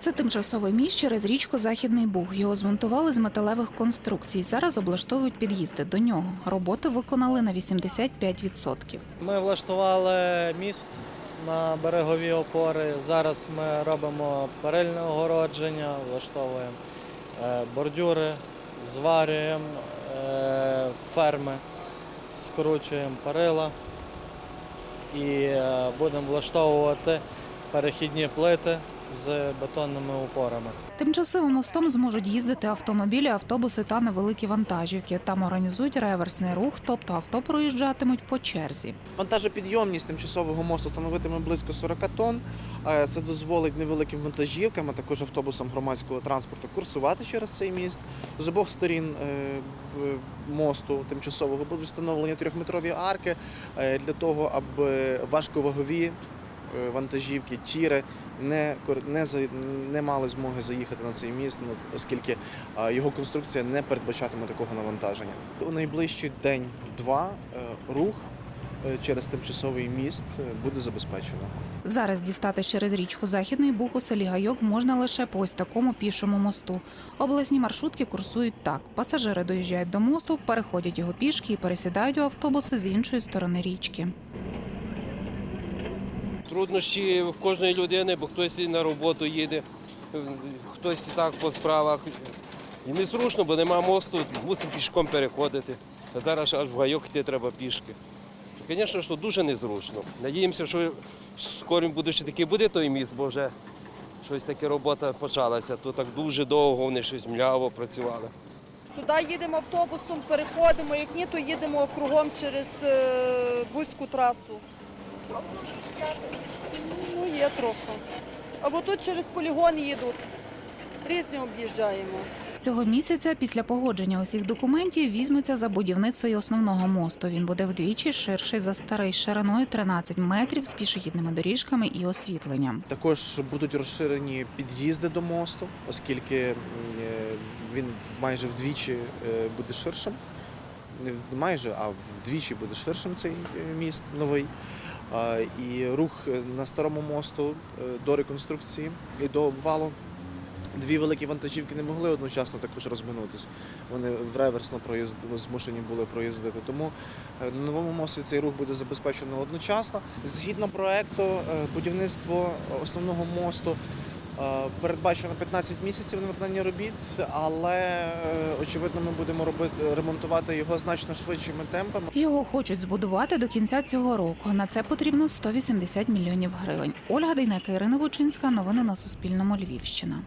Це тимчасовий міст через річку Західний Буг. Його змонтували з металевих конструкцій. Зараз облаштовують під'їзди до нього. Роботи виконали на 85%. Ми влаштували міст на берегові опори. Зараз ми робимо перильне огородження, влаштовуємо е, бордюри, зварюємо е, ферми, скручуємо перила і е, будемо влаштовувати перехідні плити з бетонними опорами. Тимчасовим мостом зможуть їздити автомобілі, автобуси та невеликі вантажівки. Там організують реверсний рух, тобто авто проїжджатимуть по черзі. Вантажопідйомність тимчасового мосту становитиме близько 40 тонн. Е, Це дозволить невеликим вантажівкам, а також автобусам громадського транспорту курсувати через цей міст. З обох сторін е, мосту тимчасового будуть встановлені трьохметрові арки е, для того, аби важковагові вантажівки, тіри не, не, не мали змоги заїхати на цей міст, ну, оскільки е, його конструкція не передбачатиме такого навантаження. У найближчий день-два е, рух е, через тимчасовий міст е, буде забезпечено. Зараз дістати через річку Західний Буг у селі Гайок можна лише по ось такому пішому мосту. Обласні маршрутки курсують так: пасажири доїжджають до мосту, переходять його пішки і пересідають у автобуси з іншої сторони річки. Труднощі в кожної людини, бо хтось на роботу їде, хтось і так по справах. І незручно, бо нема мосту, мусимо пішком переходити. А зараз аж в гайок йти треба пішки. Звісно, що дуже незручно. Надіємося, що скоро буде ще таки буде той міст, бо вже щось таке робота почалася. Тут так дуже довго вони щось мляво працювали. Сюди їдемо автобусом, переходимо, як ні, то їдемо кругом через е, Бузьку трасу. Ну, є трохи. Або тут через полігон їдуть. Різні об'їжджаємо. Цього місяця після погодження усіх документів візьмуться за будівництво й основного мосту. Він буде вдвічі ширший за старий шириною 13 метрів з пішохідними доріжками і освітленням. Також будуть розширені під'їзди до мосту, оскільки е, він майже вдвічі е, буде ширшим. Не майже, а вдвічі буде ширшим цей е, міст новий. І рух е, на старому мосту е, до реконструкції і до обвалу. Дві великі вантажівки не могли одночасно також розминутися. Вони в реверсно проїзд... змушені були проїздити. Тому е, на новому мості цей рух буде забезпечено одночасно. Згідно проекту, будівництво основного мосту передбачено 15 місяців на виконання робіт, але е, очевидно ми будемо робити ремонтувати його значно швидшими темпами. Його хочуть збудувати до кінця цього року. На це потрібно 180 мільйонів гривень. Ольга Дейнека, Ірина Бучинська. Новини на Суспільному. Львівщина.